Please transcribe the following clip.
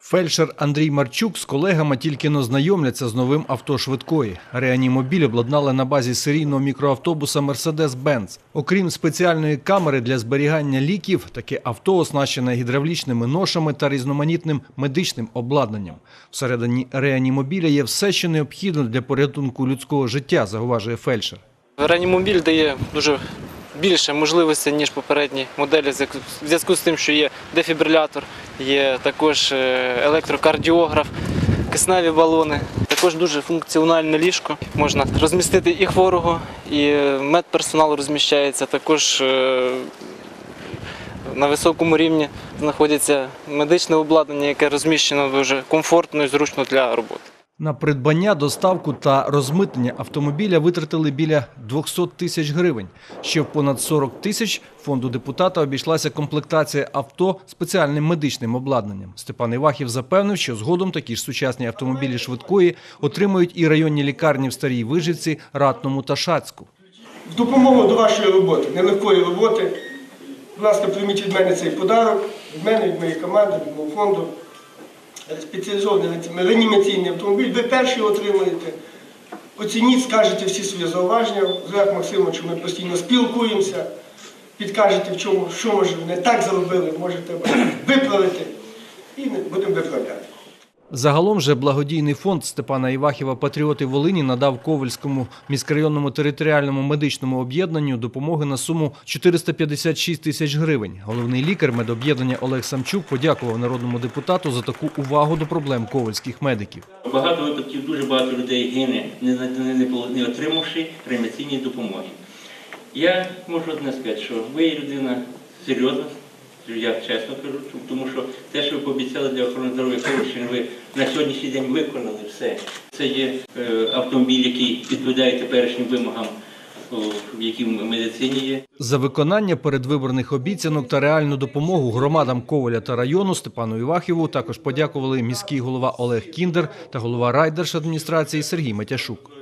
Фельдшер Андрій Марчук з колегами тільки но знайомляться з новим авто швидкої. Реанімобіль обладнали на базі серійного мікроавтобуса Mercedes-Benz. Окрім спеціальної камери для зберігання ліків, таке авто оснащене гідравлічними ношами та різноманітним медичним обладнанням. Всередині реанімобіля є все, що необхідно для порятунку людського життя, зауважує фельдшер. Реанімобіль дає дуже більше можливостей, ніж попередні моделі, в зв'язку- з тим, що є дефібрилятор, є також е, електрокардіограф, кисневі балони, також дуже функціональне ліжко. Можна розмістити і хворого, і е, медперсонал розміщається. Також е, на високому рівні знаходиться медичне обладнання, яке розміщено дуже комфортно і зручно для роботи. На придбання, доставку та розмитнення автомобіля витратили біля 200 тисяч гривень. Ще в понад 40 тисяч фонду депутата обійшлася комплектація авто спеціальним медичним обладнанням. Степан Івахів запевнив, що згодом такі ж сучасні автомобілі швидкої отримують і районні лікарні в Старій Вижівці, Ратному та Шацьку. в допомогу до вашої роботи, нелегкої роботи. Ласка, прийміть від мене цей подарок, від мене, від моєї команди, від мого фонду. Спеціалізований реанімаційний автомобіль. Ви перші отримаєте. Оцініть, скажете всі свої зауваження. З Максимовичу ми постійно спілкуємося, підкажете, в чому, що може не так зробили, можете виправити. І будемо виправляти. Загалом же благодійний фонд Степана Івахіва Патріоти Волині надав Ковальському міськрайонному територіальному медичному об'єднанню допомоги на суму 456 тисяч гривень. Головний лікар медоб'єднання Олег Самчук подякував народному депутату за таку увагу до проблем ковальських медиків. Багато випадків дуже багато людей гине, не, не, отримавши реанімаційної допомоги. Я можу одне сказати, що ви людина серйозна, я чесно кажу, тому що те, що ви пообіцяли для охорони здоров'я Ковальщини, ви на сьогоднішній день виконали все. Це є е, автомобіль, який відповідає теперішнім вимогам, в медицині є. За виконання передвиборних обіцянок та реальну допомогу громадам Коваля та району Степану Івахіву також подякували міський голова Олег Кіндер та голова райдержадміністрації Сергій Матяшук.